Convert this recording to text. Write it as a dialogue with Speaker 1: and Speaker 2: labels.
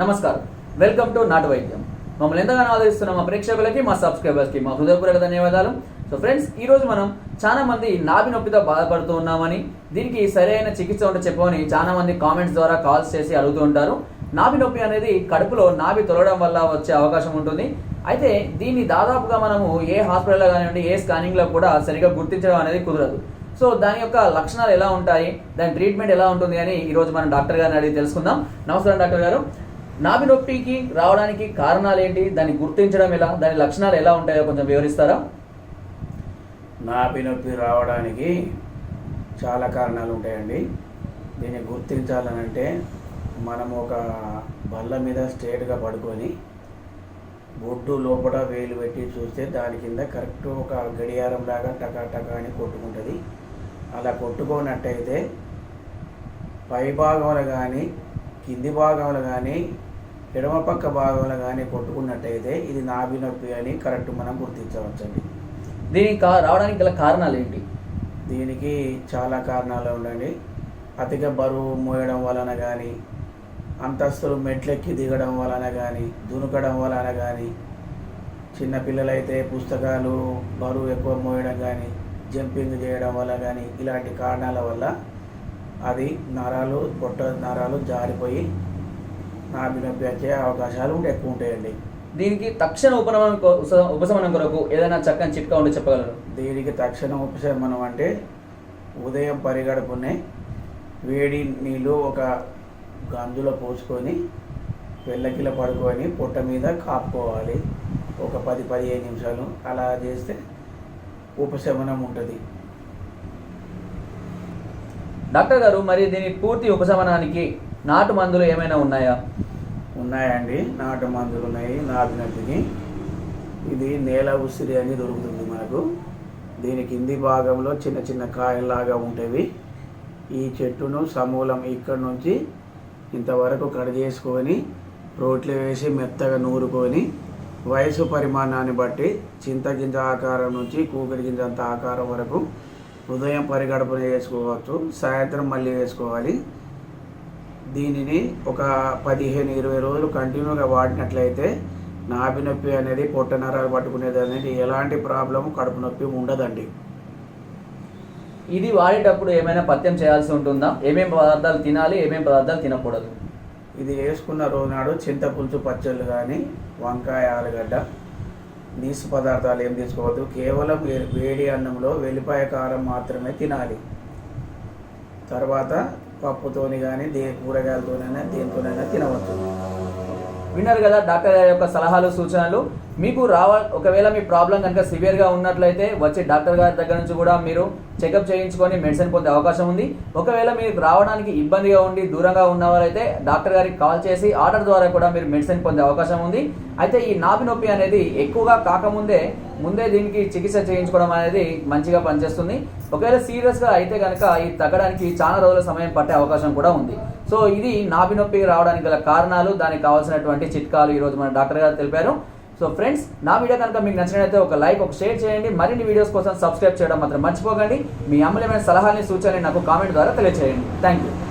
Speaker 1: నమస్కారం. Welcome to నాటు వైద్యం మమ్మల్ని ఎంతగానో ఆదరిస్తున్న మా ప్రేక్షకులకి మా సబ్స్క్రైబర్స్కి మా హృదయపూర్వక ధన్యవాదాలు. సో ఫ్రెండ్స్ ఈరోజు మనం చాలా మంది నాభి నొప్పితో బాధపడుతూ ఉన్నామని దీనికి సరైన చికిత్స ఉంటే చెప్పమని చాలా మంది కామెంట్స్ ద్వారా కాల్స్ చేసి అడుగుతూ ఉంటారు. నాభి నొప్పి అనేది కడుపులో నాభి తొలగడం వల్ల వచ్చే అవకాశం ఉంటుంది. అయితే దీన్ని దాదాపుగా మనము ఏ హాస్పిటల్లో కానివ్వండి ఏ స్కానింగ్లో కూడా సరిగా గుర్తించడం అనేది కుదరదు. సో దాని యొక్క లక్షణాలు ఎలా ఉంటాయి దాని ట్రీట్మెంట్ ఎలా ఉంటుంది అని ఈరోజు మనం డాక్టర్ గారిని అడిగి తెలుసుకుందాం. నమస్కారం డాక్టర్ గారు. నాభి నొప్పికి రావడానికి కారణాలు ఏంటి దాన్ని గుర్తించడం ఎలా? దాని లక్షణాలు ఎలా ఉంటాయో కొంచెం వివరిస్తారా?
Speaker 2: నాభి నొప్పి రావడానికి చాలా కారణాలు ఉంటాయండి. దీన్ని గుర్తించాలనంటే మనం ఒక బల్ల మీద స్ట్రేట్గా పడుకొని బొడ్డు లోపల వేలు పెట్టి చూస్తే దాని కింద కరెక్ట్ ఒక గడియారం లాగా టకా టకా అని కొట్టుకుంటుంది. అలా కొట్టుకోనట్టయితే పైభాగంలో కానీ కింది భాగంలో కానీ ఎడమ పక్క భాగంలో కానీ కొట్టుకున్నట్టయితే ఇది నాభి నొప్పి అని కరెక్ట్ మనం గుర్తించవచ్చండి.
Speaker 1: దీనికి కా- రావడానికి గల కారణాలు ఏంటి?
Speaker 2: దీనికి చాలా కారణాలు ఉండండి. అతిగా బరువు మోయడం వలన కానీ అంతస్తులు మెట్లెక్కి దిగడం వలన కానీ దునకడం వలన కానీ చిన్నపిల్లలైతే పుస్తకాలు బరువు ఎక్కువ మోయడం కానీ జంపింగ్ చేయడం వల్ల కానీ ఇలాంటి కారణాల వల్ల అది నరాలు పొట్ట నరాలు జారిపోయి నాభి నొప్పి వచ్చే అవకాశాలు ఎక్కువ ఉంటాయండి.
Speaker 1: దీనికి తక్షణ ఉపశమనం ఉపశమనం కొరకు ఏదైనా చక్కని చిట్కా ఉండి చెప్పగలరు?
Speaker 2: దీనికి తక్షణ ఉపశమనం అంటే ఉదయం పరిగడుపునే వేడి నీళ్ళు ఒక గంజులో పోసుకొని వెళ్ళకిల పడుకొని పొట్ట మీద కాపుకోవాలి. ఒక పది పదిహేను నిమిషాలు అలా చేస్తే ఉపశమనం ఉంటుంది.
Speaker 1: డాక్టర్ గారు మరి దీని పూర్తి ఉపశమనానికి నాటు మందులు ఏమైనా ఉన్నాయా?
Speaker 2: ఉన్నాయండి. నాటు మందులు ఉన్నాయి. నాటు నొప్పికి ఇది నేల ఉసిరి అని దొరుకుతుంది మనకు. దీని కింది భాగంలో చిన్న చిన్న కాయల్లాగా ఉండేవి ఈ చెట్టును సమూలం ఇక్కడ నుంచి ఇంతవరకు కట్ చేసుకొని రోట్లు వేసి మెత్తగా నూరుకొని వయసు పరిమాణాన్ని బట్టి చింతగింజ ఆకారం నుంచి కూకిడి గింజ అంత ఆకారం వరకు ఉదయం పరిగడుపున వేసుకోవచ్చు సాయంత్రం మళ్ళీ వేసుకోవాలి. దీనిని ఒక పదిహేను ఇరవై రోజులు కంటిన్యూగా వాడినట్లయితే నాభి నొప్పి అనేది పొట్ట నరాలు పట్టుకునేది అనేది ఎలాంటి ప్రాబ్లం కడుపు నొప్పి ఉండదండి.
Speaker 1: ఇది వాడేటప్పుడు ఏమైనా పథ్యం చేయాల్సి ఉంటుందా? ఏమేం పదార్థాలు తినాలి ఏమేం పదార్థాలు తినకూడదు?
Speaker 2: ఇది వేసుకున్న రోజునాడు చింతపులుసు పచ్చళ్ళు కానీ వంకాయ ఆలుగడ్డ నీసు పదార్థాలు ఏం తీసుకోవద్దు. కేవలం వే- వేడి అన్నంలో వెల్లిపాయ కారం మాత్రమే తినాలి. తర్వాత పప్పుతోని కానీ దే కూరగాయలతోనైనా దేనితోనైనా తినవచ్చు.
Speaker 1: విన్నారు కదా డాక్టర్ గారి యొక్క సలహాలు సూచనలు. మీకు రావ ఒకవేళ మీ ప్రాబ్లం కనుక సివియర్గా ఉన్నట్లయితే వచ్చి డాక్టర్ గారి దగ్గర నుంచి కూడా మీరు చెకప్ చేయించుకొని మెడిసిన్ పొందే అవకాశం ఉంది. ఒకవేళ మీకు రావడానికి ఇబ్బందిగా ఉండి దూరంగా ఉన్నవారైతే డాక్టర్ గారికి కాల్ చేసి ఆర్డర్ ద్వారా కూడా మీరు మెడిసిన్ పొందే అవకాశం ఉంది. అయితే ఈ నాభి నొప్పి అనేది ఎక్కువగా కాకముందే ముందే దీనికి చికిత్స చేయించుకోవడం అనేది మంచిగా పనిచేస్తుంది. ఒకవేళ సీరియస్గా అయితే కనుక ఇది తగ్గడానికి చాలా రోజుల సమయం పట్టే అవకాశం కూడా ఉంది. సో ఇది నాభి నొప్పి రావడానికి గల కారణాలు దానికి కావాల్సినటువంటి చిట్కాలు ఈరోజు మన డాక్టర్ గారు తెలిపారు. సో ఫ్రెండ్స్ నా వీడియో కనుక మీకు నచ్చినట్లయితే ఒక లైక్ ఒక షేర్ చేయండి. మరిన్ని వీడియోస్ కోసం సబ్స్క్రైబ్ చేయడం మాత్రం మర్చిపోకండి. మీ అమూల్యమైన సలహాలని సూచనలు నాకు కామెంట్ ద్వారా తెలియజేయండి థ్యాంక్ యూ